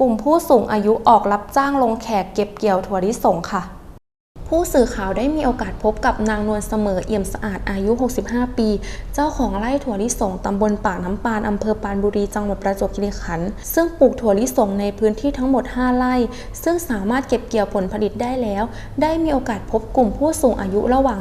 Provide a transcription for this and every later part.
กลุ่มผู้สูงอายุออกรับจ้างลงแขกเก็บเกี่ยวถั่วลิสงค่ะ ผู้สื่อข่าวได้มีโอกาสพบกับนางนวลเสมอเอี่ยมสะอาดอายุ 65 ปี เจ้าของไร่ถั่วลิสงตำบลปากน้ำปานอำเภอปานบุรีจังหวัดประจวบคีรีขันธ์ซึ่งปลูกถั่วลิสงในพื้นที่ทั้งหมด 5 ไร่ ซึ่งสามารถเก็บเกี่ยวผลผลิตได้แล้ว ได้มีโอกาสพบกลุ่มผู้สูงอายุระหว่าง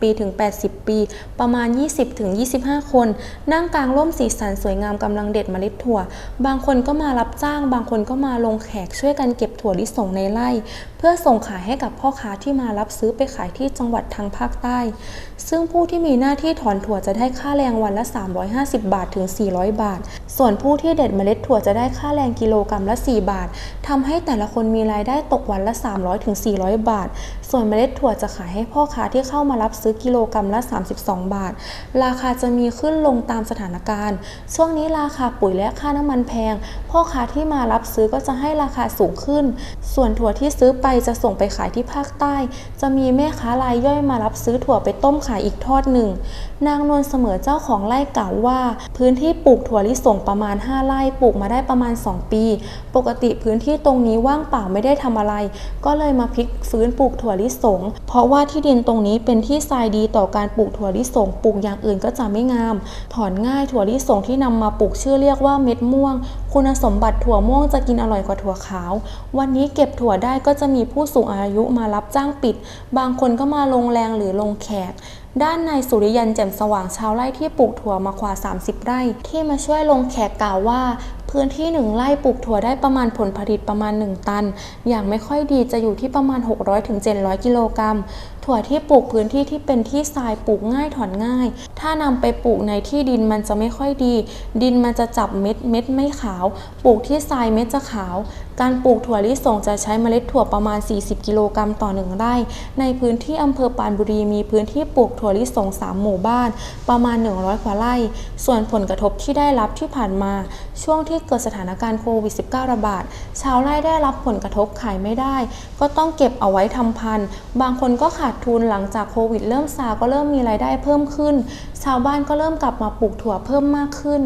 40ปีถึง 80 ปี ประมาณ 20ถึง25 คน นั่งกลางร่มสีสันสวยงามกำลังเด็ดเมล็ดถั่ว บางคนก็มารับจ้าง บางคนก็มาลงแขกช่วยกันเก็บถั่วลิสงในไร่ เพื่อส่งขายให้กับพ่อค้าที่มารับซื้อไปขายที่จังหวัดทางภาคใต้ ซึ่งผู้ที่มีหน้าที่ถอนถั่วจะได้ค่าแรงวันละ 350 บาทถึง 400 บาท ส่วนผู้ที่เด็ดเมล็ดถั่วจะได้ค่าแรงกิโลกรัมละ 4 บาททำให้แต่ละคนมีรายได้ตกวันละ 300ถึง400 บาท ส่วนเมล็ดถั่วจะขายให้พ่อค้าที่เข้ามารับซื้อกิโลกรัมละ 32 บาท ราคาจะมีขึ้นลงตามสถานการณ์ ช่วงนี้ราคาปุ๋ยและค่าน้ำมันแพง พ่อค้าที่มารับซื้อก็จะให้ราคาสูงขึ้น ส่วนถั่วที่ซื้อไปจะส่งไปขายที่ภาคใต้ จะมีแม่ค้ารายย่อยมารับซื้อถั่วไปต้มขายอีกทอดหนึ่ง นางนวลเสมอเจ้าของไร่กล่าวว่า พื้นที่ปลูกถั่วลิสงประมาณ 5 ไร่ปลูกมาได้ประมาณ 2 ปี ปกติพื้นที่ตรงนี้ว่างเปล่าไม่ได้ทำอะไร ก็เลยมาพลิกฟื้นปลูกถั่วลิสง เพราะว่าที่ดินตรงนี้เป็นที่ทรายดีต่อการปลูกถั่วลิสงปลูกอย่างอื่นก็จะไม่งาม ถอนง่ายถั่วลิสงที่นำมาปลูกชื่อเรียกว่าเม็ดม่วง คุณสมบัติถั่วม่วงจะกินอร่อยกว่าถั่วขาว วันนี้เก็บถั่วได้ก็จะมีผู้สูงอายุมารับจ้างปิด บางคนก็มาลงแรงหรือลงแขกด้านนายสุริยันแจ่มสว่างชาวไร่ที่ปลูกถั่วมากว่า 30 ไร่ ที่มาช่วยลงแขกกล่าวว่า พื้นที่หนึ่งไร่ปลูกถั่วได้ประมาณผลผลิตประมาณ 1 ตัน อย่างไม่ค่อยดีจะอยู่ที่ประมาณ 600-700 กิโลกรัม ถั่วที่ปลูกพื้นที่ที่เป็นที่ทรายปลูกง่ายถอนง่าย ถ้านำไปปลูกในที่ดินมันจะไม่ค่อยดี ดินมันจะจับเม็ดเม็ดไม่ขาว ปลูกที่ทรายเม็ดจะขาว การปลูกถั่วลิสงจะใช้เมล็ดถั่วประมาณ 40 กิโลกรัมต่อหนึ่งไร่ ในพื้นที่อำเภอปานบุรีมีพื้นที่ปลูกถั่วลิสง3หมู่บ้าน ประมาณ 100กว่าไร่ ส่วนผลกระทบที่ได้รับที่ผ่านมา ช่วงที่เกิดสถานการณ์โควิด -19 ระบาด ชาวไร่ได้รับผลกระทบขายไม่ได้ ก็ต้องเก็บเอาไว้ทำพันธุ์ บางคนก็ขาดทุนหลังจากโควิดเริ่มซาก็เริ่มมีรายได้เพิ่มขึ้น ชาวบ้านก็เริ่มกลับมาปลูกถั่วเพิ่มมากขึ้น